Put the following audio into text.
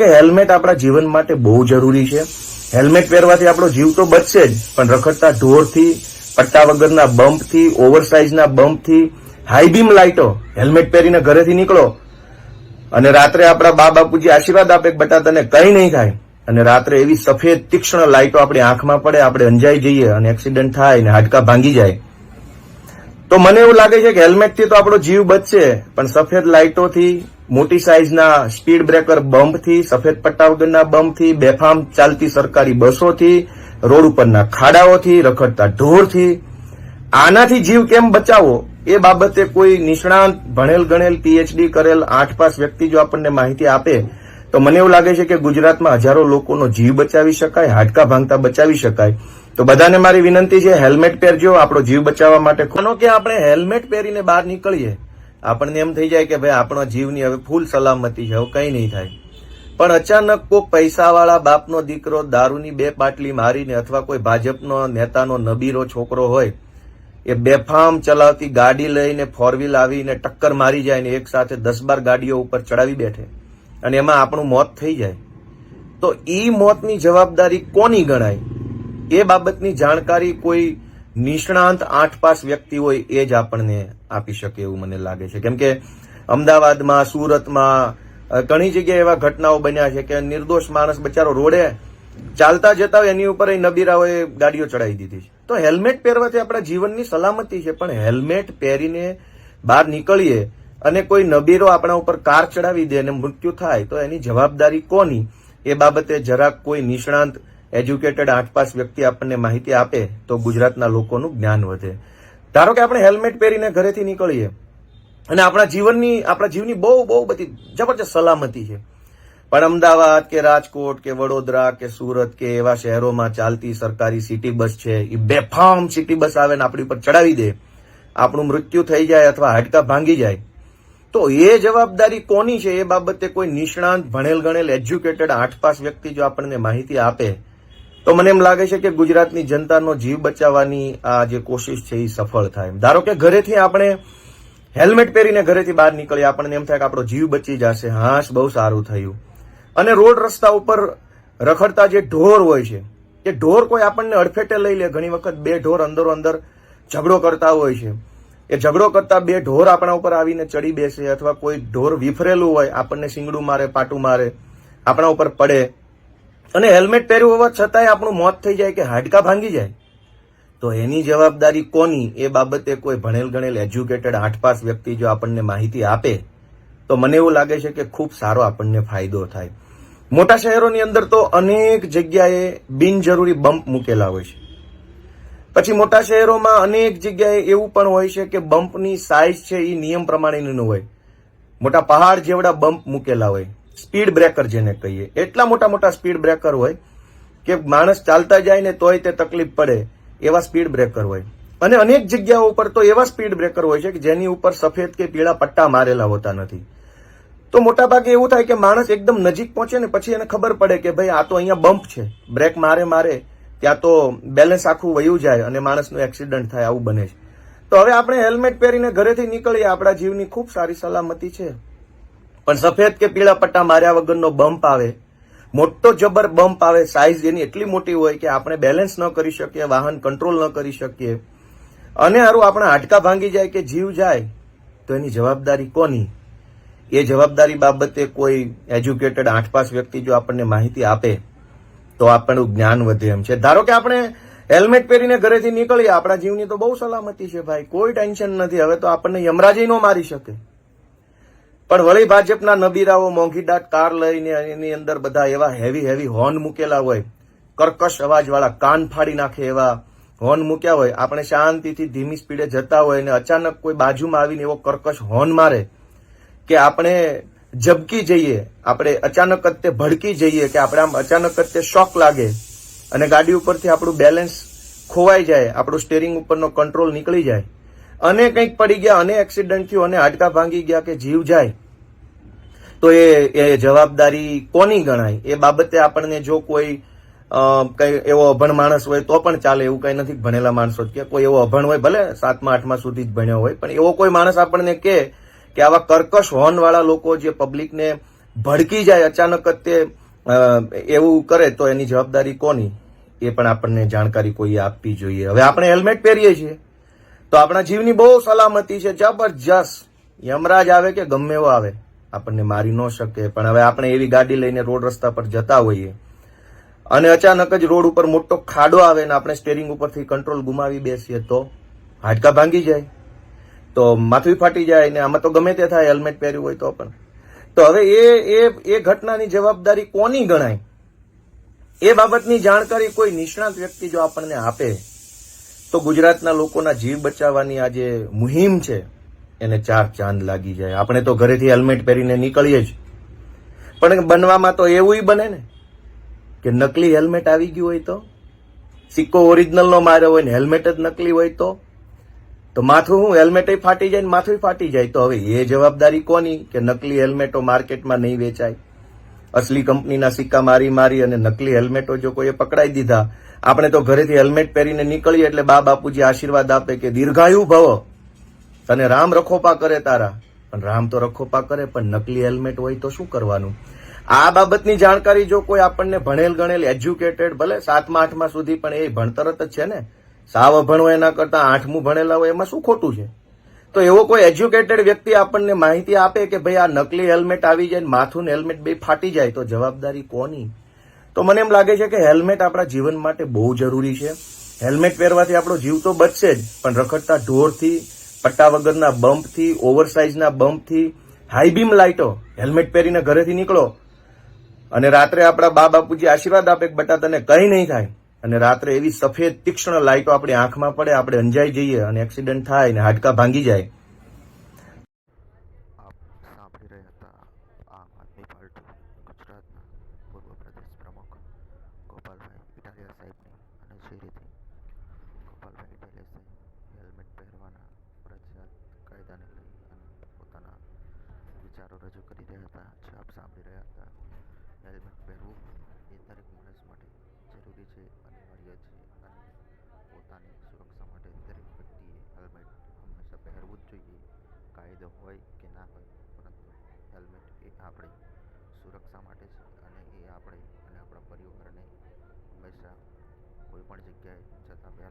કે હેલ્મેટ આપણા જીવન માટે બહુ જરૂરી છે. હેલ્મેટ પહેરવાથી આપણો જીવ તો બચશે જ, પણ રખડતા ઢોરથી, પટ્ટા વગરના બમ્પથી, ઓવરસાઇઝના બમ્પથી, હાઈ બીમ લાઇટો, હેલ્મેટ પહેરીને ઘરેથી નીકળો. અને રાત્રે આપણા બા બાપુજી આશીર્વાદ આપે કે બેટા તને કંઈ નહીં થાય. અને રાત્રે એવી સફેદ તીક્ષ્ણ લાઇટો આપણી આંખમાં પડે, આપણે અંજાઈ જઈએ અને એક્સિડન્ટ થાય અને હાડકા ભાંગી જાય. તો મને એવું લાગે છે કે હેલ્મેટથી તો આપણો જીવ બચશે, પણ સફેદ લાઇટોથી મોટી સાઇઝના સ્પીડ બ્રેકર બમ્પથી, સફેદ પટ્ટા વગરના બમ્પથી, બેફામ ચાલતી સરકારી બસોથી, રોડ ઉપરના ખાડાઓથી, રખડતા ઢોરથી. આનાથી જીવ કેમ બચાવવો એ બાબતે કોઈ નિષ્ણાંત, ભણેલ ગણેલ પીએચડી કરેલ આઠ પાસ વ્યક્તિ જો આપણને માહિતી આપે, તો મને એવું લાગે છે કે ગુજરાતમાં હજારો લોકોનો જીવ બચાવી શકાય, હાડકા ભાંગતા બચાવી શકાય. તો બધાને મારી વિનંતી છે, હેલ્મેટ પહેરજો, આપણો જીવ બચાવવા માટે કે આપણે હેલ્મેટ પહેરીને બહાર નીકળીએ? આપણને એમ થઈ જાય કે ભાઈ, આપણો જીવની હવે ફૂલ સલામતી છે, હવે કંઈ નહીં થાય. પણ અચાનક કોઈક પૈસાવાળા બાપનો દીકરો દારૂની બે પાટલી મારીને અથવા કોઈ ભાજપનો નેતાનો નબીરો છોકરો હોય, એ બેફામ ચલાવતી ગાડી લઈને ફોર વ્હીલ આવીને ટક્કર મારી જાય ને એક સાથે દસ બાર ગાડીઓ ઉપર ચડાવી બેઠે. અને એમાં આપણું મોત થઈ જાય. તો ઈ મોતની જવાબદારી કોની ગણાય? એ બાબતની જાણકારી કોઈ નિષ્ણાંત આઠ પાસ વ્યક્તિ હોય એ જ આપણને આપી શકે એવું મને લાગે છે. કેમ કે અમદાવાદમાં, સુરતમાં ઘણી જગ્યાએ એવા ઘટનાઓ બન્યા છે કે નિર્દોષ માણસ બચારો રોડે ચાલતા જતા હોય, એની ઉપર એ નબીરાઓએ ગાડીઓ ચડાવી દીધી છે. તો હેલ્મેટ પહેરવાથી આપણા જીવનની સલામતી છે, પણ હેલ્મેટ પહેરીને બહાર નીકળીએ અને કોઈ નબીરો આપણા ઉપર કાર ચડાવી દે અને મૃત્યુ થાય, તો એની જવાબદારી કોની? એ બાબતે જરાક કોઈ નિષ્ણાંત, એજ્યુકેટેડ આઠ પાસ વ્યક્તિ આપણને માહિતી આપે, તો ગુજરાતના લોકોનું જ્ઞાન વધે. ધારો કે આપણે હેલ્મેટ પહેરીને ઘરેથી નીકળીએ અને આપણા જીવનની, આપણા જીવની બહુ બહુ બધી જબરજસ્ત સલામતી છે. પણ અમદાવાદ કે રાજકોટ કે વડોદરા કે સુરત કે એવા શહેરોમાં ચાલતી સરકારી સિટી બસ છે, એ બેફામ સિટી બસ આવે ને આપણી ઉપર ચડાવી દે, આપણું મૃત્યુ થઈ જાય અથવા હાડકા ભાંગી જાય, તો એ જવાબદારી કોની છે? એ બાબતે કોઈ નિષ્ણાંત, ભણેલ ગણેલ એજ્યુકેટેડ આઠ પાસ વ્યક્તિ જો આપણને માહિતી આપે તો મને એમ લાગે છે કે ગુજરાતની જનતાનો જીવ બચાવવાની આ જે કોશિશ છે એ સફળ થાય. ધારો કે ઘરેથી આપણે હેલ્મેટ પહેરીને ઘરેથી બહાર નીકળીએ, આપણને એમ થાય કે આપણો જીવ બચી જશે. હાશ, બહુ સારું થયું. અને રોડ રસ્તા ઉપર રખડતા જે ઢોર હોય છે, એ ઢોર કોઈ આપણને અડફેટે લઈ લે. ઘણી વખત બે ઢોર અંદરો અંદર ઝઘડો કરતા હોય છે. એ ઝઘડો કરતા બે ઢોર આપણા ઉપર આવીને ચડી બેસે અથવા કોઈ ઢોર વિફરેલું હોય, આપણને સિંગડું મારે, પાટું મારે, આપણા ઉપર પડે અને હેલ્મેટ પહેર્યું હોવા છતાંય આપણું મોત થઈ જાય કે હાડકા ભાંગી જાય? તો એની જવાબદારી કોની? એ બાબતે કોઈ ભણેલ ગણેલ એજ્યુકેટેડ આઠ પાસ વ્યક્તિ જો આપણને માહિતી આપે, તો મને એવું લાગે છે કે ખૂબ સારો આપણને ફાયદો થાય. મોટા શહેરોની અંદર તો અનેક જગ્યાએ બિનજરૂરી બમ્પ મૂકેલા હોય છે. પછી મોટા શહેરોમાં અનેક જગ્યાએ એવું પણ હોય છે કે બમ્પની સાઇઝ છે એ નિયમ પ્રમાણેની હોય. મોટા પહાડ જેવડા બમ્પ મૂકેલા હોય. સ્પીડ બ્રેકર જેને કહીએ. એટલા મોટા મોટા સ્પીડ બ્રેકર હોય કે માણસ ચાલતા જાય ને તોય તે તકલીફ પડે, એવા સ્પીડ બ્રેકર હોય. અને અનેક જગ્યાઓ ઉપર તો એવા સ્પીડ બ્રેકર હોય છે કે જેની ઉપર સફેદ કે પીળા પટ્ટા મારેલા હોતા નથી. તો મોટાભાગે એવું થાય કે માણસ એકદમ નજીક પહોંચે ને પછી એને ખબર પડે કે ભાઈ આ તો અહીંયા બમ્પ છે. બ્રેક મારે મારે, ત્યાં તો બેલેન્સ આખું વયું જાય અને માણસનું એક્સિડન્ટ થાય, આવું બને છે. તો હવે આપણે હેલ્મેટ પહેરીને ઘરેથી નીકળીએ. આપણા જીવની ખૂબ સારી સલામતી છે. પણ સફેદ કે પીળા પટ્ટા માર્યા વગરનો બમ્પ આવે, મોટો જબર બમ્પ આવે સાઇઝ એની એટલી મોટી હોય કે આપણે બેલેન્સ ન કરી શકીએ, વાહન કંટ્રોલ ન કરી શકીએ. અને હારું આપણા હાડકા ભાંગી જાય કે જીવ જાય, તો એની જવાબદારી કોની? એ જવાબદારી બાબતે કોઈ એજ્યુકેટેડ આઠ પાસ વ્યક્તિ જો આપણને માહિતી આપે, તો આપણું જ્ઞાન વધે એમ છે. ધારો કે આપણે હેલ્મેટ પહેરીને ઘરેથી નીકળીએ, આપણા જીવની તો બહુ સલામતી છે ભાઈ, કોઈ ટેન્શન નથી. હવે તો આપણને યમરાજી ન મારી શકે. પણ વળી ભાજપના નબીરાઓ મોંઘીદાટ કાર લઈને એની અંદર બધા એવા હેવી હેવી હોર્ન મૂકેલા હોય, કર્કશ અવાજવાળા કાન ફાડી નાખે એવા હોર્ન મૂક્યા હોય, આપણે શાંતિથી ધીમી સ્પીડે જતા હોય અને અચાનક કોઈ બાજુમાં આવીને એવો કર્કશ હોર્ન મારે કે આપણે ઝબકી જઈએ, આપણે અચાનક જ તે ભડકી જઈએ કે આપણે આમ અચાનક જ તે શોક લાગે અને ગાડી ઉપરથી આપણું બેલેન્સ ખોવાઈ જાય, આપણું સ્ટેરિંગ ઉપરનો કંટ્રોલ નીકળી જાય. અને કંઈક પડી ગયા, અને એક્સિડન્ટ થયું, અને હાડકા ભાંગી ગયા કે જીવ જાય, તો એ એ જવાબદારી કોની ગણાય? એ બાબતે આપણને જો કોઈ કંઈ એવો અભણ માણસ હોય તો પણ ચાલે, એવું કઈ નથી ભણેલા માણસો કે, કોઈ એવો અભણ હોય, ભલે સાતમા, આઠમા સુધી જ ભણ્યો હોય, પણ એવો કોઈ માણસ આપણને કે કે આવા કર્કશ હોર્ન વાળા લોકો જે પબ્લિકને ભડકી જાય, અચાનક જ તે એવું કરે, તો એની જવાબદારી કોની? એ પણ આપણને જાણકારી કોઈએ આપવી જોઈએ. હવે આપણે હેલ્મેટ પહેરીએ છીએ. તો આપણા જીવની બહુ સલામતી છે, જબરજસ્ત. યમરાજ આવે કે ગમે એવો આવે, આપણને મારી ન શકે. પણ હવે આપણે એવી ગાડી લઈને રોડ રસ્તા પર જતા હોઈએ. અને અચાનક જ રોડ ઉપર મોટો ખાડો આવે ને આપણે સ્ટેરિંગ ઉપરથી કંટ્રોલ ગુમાવી બેસીએ તો હાડકા ભાંગી જાય. તો માથું ફાટી જાય ને આમાં તો ગમે તે થાય હેલ્મેટ પહેર્યું હોય તો પણ. તો હવે એ એ એ ઘટનાની જવાબદારી કોની ગણાય? એ બાબતની જાણકારી કોઈ નિષ્ણાત વ્યક્તિ જો આપણને આપે તો ગુજરાતના લોકોના જીવ બચાવવાની આ જે મુહિમ છે, એને ચાર ચાંદ લાગી જાય. આપણે તો ઘરેથી હેલ્મેટ પહેરીને નીકળીએ જ. પણ બનવામાં તો એવું બને ને, કે નકલી હેલ્મેટ આવી ગયું હોય તો, સિક્કો ઓરિજિનલનો માર્યો હોય ને, હેલ્મેટ જ નકલી હોય તો તો માથું હું હેલ્મેટ ફાટી જાય ને માથું ફાટી જાય. તો હવે એ જવાબદારી કોની, કે નકલી હેલ્મેટો માર્કેટમાં નહીં વેચાય? અસલી કંપનીના સિક્કા મારી મારી અને નકલી હેલ્મેટો જો કોઈએ પકડાઈ દીધા, આપણે તો ઘરેથી હેલ્મેટ પહેરીને નીકળીએ એટલે બા બાપુજી આશીર્વાદ આપે કે દીર્ઘાયુ ભવ. તને રામ રખોપા કરે તારા. પણ રામ તો રખોપા કરે, પણ નકલી હેલ્મેટ હોય તો શું કરવાનું? આ બાબતની જાણકારી જો કોઈ આપણને ભણેલ ગણેલ એજ્યુકેટેડ, ભલે સાતમા, આઠમા સુધી, પણ એ ભણતર જ છે ને? સાવ અભણવો એના કરતા આઠમું ભણેલા હોય એમાં શું ખોટું છે? તો એવો કોઈ એજ્યુકેટેડ વ્યક્તિ આપણને માહિતી આપે કે ભાઈ આ નકલી હેલ્મેટ આવી જાય માથું ને હેલ્મેટ બે ફાટી જાય, તો જવાબદારી કોની? તો મને એમ લાગે છે કે હેલ્મેટ આપણા જીવન માટે બહુ જરૂરી છે. હેલ્મેટ પહેરવાથી આપણો જીવ તો બચશે જ, પણ રખડતા ઢોરથી, પટ્ટા વગરના બમ્પથી, ઓવરસાઇઝના બમ્પથી હાઈ બીમ લાઇટો, હેલ્મેટ પહેરીને ઘરેથી નીકળો. અને રાત્રે આપણા બા બાપુજી આશીર્વાદ આપે કે બટા તને કંઈ નહીં થાય. અને રાત્રે એવી સફેદ તીક્ષ્ણ લાઇટો આપણી આંખમાં પડે, આપણે અંજાઈ જઈએ અને એક્સિડન્ટ થાય ને હાડકા ભાંગી જાય. સાંભળી રહ્યા હતા આમ આદમી પાર્ટી પૂર્વ પ્રદેશ પ્રમુખ ગોપાલભાઈ ઇટાલિયા સાહેબની અને જે રીતે ગોપાલભાઈ ઇટાલિયા સાહેબ પહેરવાના ફરજિયાત કાયદાને લઈ પોતાના વિચારો રજૂ કરી રહ્યા હતા. જે આપ સાંભળી રહ્યા હતા. હેલ્મેટ પહેરવું એ દરેક માણસ માટે જરૂરી છે અનિવાર્ય છે અને પોતાની સુરક્ષા માટે દરેક વ્યક્તિએ હેલ્મેટ હંમેશા પહેરવું જ જોઈએ કાયદો હોય કે ના હોય, પરંતુ હેલ્મેટ એ આપણી સુરક્ષા માટે છે અને એ આપણે અને આપણા પરિવારને હંમેશા કોઈ પણ જગ્યાએ જતાં પહેલાં